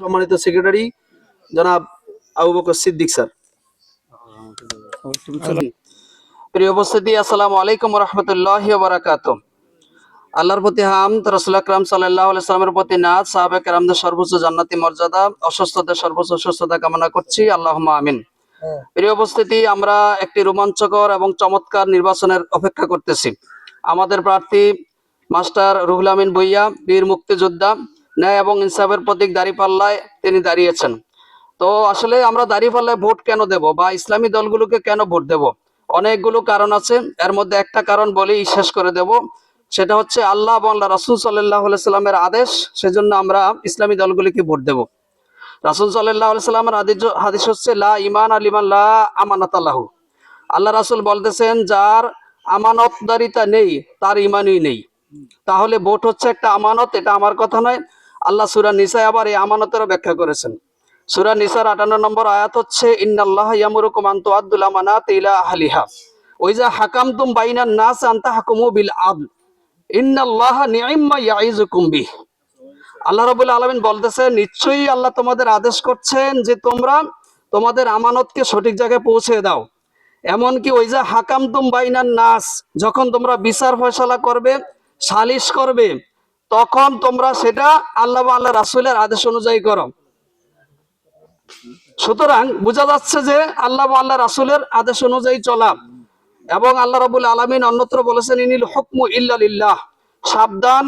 সম্মানিত সেক্রেটারি জনাব আবু বকর সিদ্দিক স্যার। প্রিয় উপস্থিতি, আসসালামু আলাইকুম রহমতুল্লাহ বারাকাত আল্লাহর প্রতি হাম রসুল আকরাম সাল্লাহ সাল্লামের প্রতি নাথ সাহাবে কেরামদের সর্বোচ্চ জান্নাতি মর্যাদা, অসুস্থদের সর্বোচ্চ সুস্থতা কামনা করছি আল্লাহ আমিন। প্রিয় উপস্থিতি, আমরা একটি রোমাঞ্চকর এবং চমৎকার নির্বাচনের অপেক্ষা করতেছি। আমাদের প্রার্থী মাস্টার রুহুল আমিন ভুইয়া, বীর মুক্তিযোদ্ধা ন্যায় এবং ইনসাফের প্রতীক দাঁড়িপাল্লায় তিনি দাঁড়িয়েছেন। তো আসলে আমরা দাঁড়িপাল্লায় ভোট কেন দেব বা ইসলামী দলগুলোকে কেন ভোট দেব? অনেকগুলো কারণ আছে। এর মধ্যে একটা কারণ বলেই শেষ করে দেব। সেটা হচ্ছে আল্লাহ এবং আল্লাহ রাসুল সাল্লাহ সাল্লামের আদেশ, সেজন্য আমরা ইসলামী দলগুলিকে ভোট দেব। রাসুল সাল্লাহ সাল্লামের আদিজ হাদিস হচ্ছে, লা ইমান আলিমান লা আমানাত আল্লাহু। আল্লাহ রাসুল বলতেছেন, যার আমানতদারিতা নেই, তার ইমানই নেই। তাহলে ভোট হচ্ছে একটা আমানত, এটা আমার কথা নয়। আল্লাহ সুরা নিসায় আবার এই আমানতেরও ব্যাখ্যা করেছেন। সুরা নিসার আটান্ন নম্বর আয়াত হচ্ছে, ইন্নাল্লাহ ইয়ামুরুকুম আন তুআদ্দুল আমানাত ইলা আহলিহা। ওই যে, হাকামতুম বাইনান নাস আনতা হাকুমু বিল আদল। ইন্নাল্লাহ নি'ম্মা ইয়াইজুকুম বিহ। আল্লাহ রাবুল আলমিন বলতেছে, নিশ্চয়ই আল্লাহ তোমাদের আদেশ করছেন যে তোমরা তোমাদের আমানতকে সঠিক জায়গায় পৌঁছে দাও। এমনকি ওই যে হাকাম তুম বাইনান নাস, যখন তোমরা বিচার ফয়সলা করবে, সালিশ করবে তখন তোমরা সেটা আল্লাহ আল্লাহ রাসুলের আদেশ অনুযায়ী করো। সুতরাং বোঝা যাচ্ছে যে আল্লাহ আল্লাহ রাসুলের আদেশ অনুযায়ী চলা এবং আল্লাহ রাবুল আলমিন অন্যত্র বলেছেন, ইনিল হুকমু ইল্লালিল্লাহ সাবধান,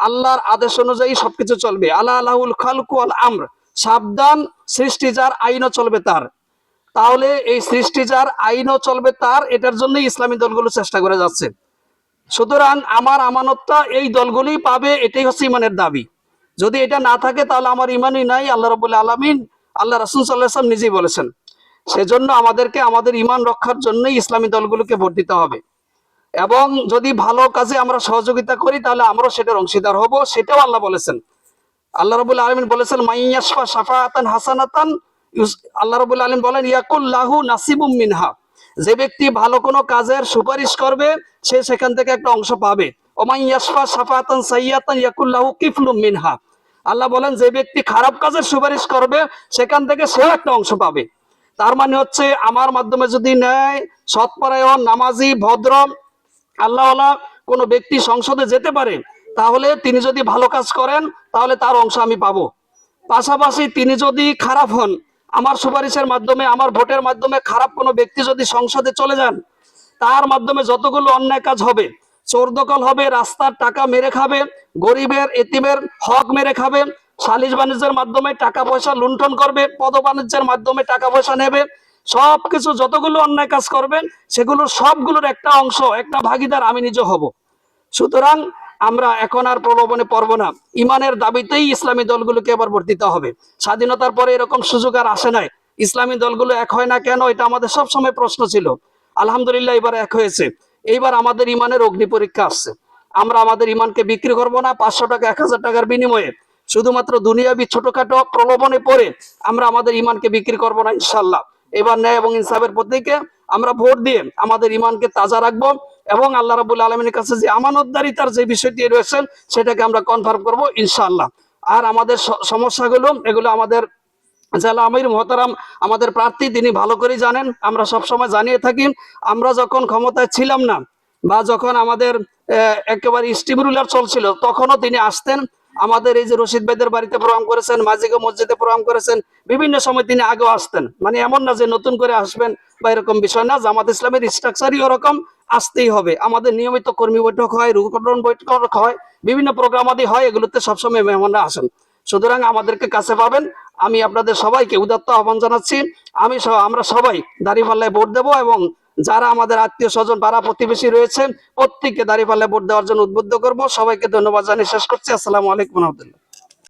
আল্লাহর আদেশ অনুযায়ী সবকিছু চলবে। আল্লাহ আল্লাহুল খালকু আল আমর। সাবধান, সৃষ্টি যার আইনও চলবে তার। তাহলে এই সৃষ্টি যার আইনও চলবে তার, এটার জন্যই ইসলামী দলগুলো চেষ্টা করে যাচ্ছে। সুতরাং আমার আমানতটা এই দলগুলি পাবে, এটাই হচ্ছে ইমানের দাবি। যদি এটা না থাকে, তাহলে আমার ইমানই নাই, আল্লাহ রবুল্লা আলমিন, আল্লাহ রাসুল সাল্লাহাম নিজেই বলেছেন। সেজন্য আমাদেরকে, আমাদের ইমান রক্ষার জন্যই ইসলামী দলগুলোকে ভোট দিতে হবে। এবং যদি ভালো কাজে আমরা সহযোগিতা করি, তাহলে আমরাও সেটার অংশীদার হব, সেটাও আল্লাহ বলেছেন। আল্লাহ রবুল আলমিন বলেছেন মাইয়াসফা হাসানাতান, ইউস- আল্লাহ রবুল আলম বলেন ইয়াকুল্লাহু নাসিবুম মিনহা। যে ব্যক্তি ভালো কোনো কাজের সুপারিশ করবে, সে সেখান থেকে একটা অংশ পাবে। ইয়াকুল্লাহু মিনহা। আল্লাহ বলেন, যে ব্যক্তি খারাপ কাজের সুপারিশ করবে, সেখান থেকে সেও একটা অংশ পাবে। তার মানে হচ্ছে, আমার মাধ্যমে যদি নেয় সৎপরায়ণ, নামাজি, ভদ্র আল্লাহ কোন ব্যক্তি সংসদে যেতে পারে, তাহলে তিনি যদি ভালো কাজ করেন, তাহলে তার অংশ আমি পাবো। পাশাপাশি তিনি যদি খারাপ হন আমার সুপারিশের মাধ্যমে, আমার ভোটের মাধ্যমে খারাপ কোনো ব্যক্তি যদি সংসদে চলে যান, তার মাধ্যমে যতগুলো অন্যায় কাজ হবে চোর দখল হবে, রাস্তার টাকা মেরে খাবে, গরিবের, এতিমের হক মেরে খাবে, সালিশ বাণিজ্যের মাধ্যমে টাকা পয়সা লুণ্ঠন করবে, পদ বাণিজ্যের মাধ্যমে টাকা পয়সা নেবে সব কিছু যতগুলো অন্যায় কাজ করবেন, সেগুলোর সবগুলোর একটা অংশ, একটা ভাগিদার আমি নিজে হব। সুতরাং আমরা এখন আর প্রলোভনে পড়ব না। ইমানের দাবিতেই ইসলামী দলগুলোকে এবার ভোট দিতে হবে। স্বাধীনতার পরে এরকম সুযোগ আর আসে নাই। ইসলামী দলগুলো এক হয় না কেন? এটা আমাদের সবসময় প্রশ্ন ছিল। আলহামদুলিল্লাহ এবার এক হয়েছে। এইবার আমাদের ইমানের অগ্নি পরীক্ষা আসছে। আমরা আমাদের ইমানকে বিক্রি করব না, পাঁচশো টাকা, এক হাজার টাকার বিনিময়ে। শুধুমাত্র দুনিয়াবি ছোটখাটো প্রলোভনে পড়ে আমরা আমাদের ইমানকে বিক্রি করব না ইনশাল্লাহ এবার ন্যায় এবং ইনসাফের প্রতীকে আমরা ভোট দিয়ে আমাদের ইমানকে তাজা রাখব। এবং আল্লাহ রাবুল আলমীর কাছে যে আমানতদারিতার যে বিষয়টি রয়েছেন সেটাকে আমরা কনফার্ম করব ইনশাআল্লাহ। আর আমাদের সমস্যাগুলো, এগুলো আমাদের জেলা আমির মহতারাম, আমাদের প্রার্থী তিনি ভালো করেই জানেন, আমরা সব সময় জানিয়ে থাকি, আমরা যখন ক্ষমতায় ছিলাম না বা যখন আমাদের একেবারে স্টিম রুলার চলছিল, তখনও তিনি আসতেন। আমাদের এই যে রশিদ ভাইদের বাড়িতে প্রোগ্রাম করেছেন মাঝিগো মসজিদে প্রোগ্রাম করেছেন, বিভিন্ন সময় তিনি আগেও আসতেন। মানে এমন না যে নতুন করে আসবেন বা এরকম বিষয় না, জামাত ইসলামের স্ট্রাকচারই ওরকম আসতেই হবে। আমাদের নিয়মিত কর্মী বৈঠক হয়, রূপকরণ বৈঠক হয়, বিভিন্ন প্রোগ্রাম আদি হয়, এগুলোতে সবসময় মেহমানরা আসেন। সুতরাং আমাদেরকে কাছে পাবেন। আমি আপনাদের সবাইকে উদাত্ত আহ্বান জানাচ্ছি। আমি আমরা সবাই দাঁড়িপাল্লায় ভোট দেবো এবং যারা আমাদের আত্মীয় স্বজন, পাড়া প্রতিবেশী রয়েছেন, প্রত্যেককে দাঁড়িয়ে পাল্লা ভোট দেওয়ার জন্য উদ্বুদ্ধ করব। সবাইকে ধন্যবাদ জানিয়ে শেষ করছি। আসসালামু আলাইকুম রহমতুল্লাহ।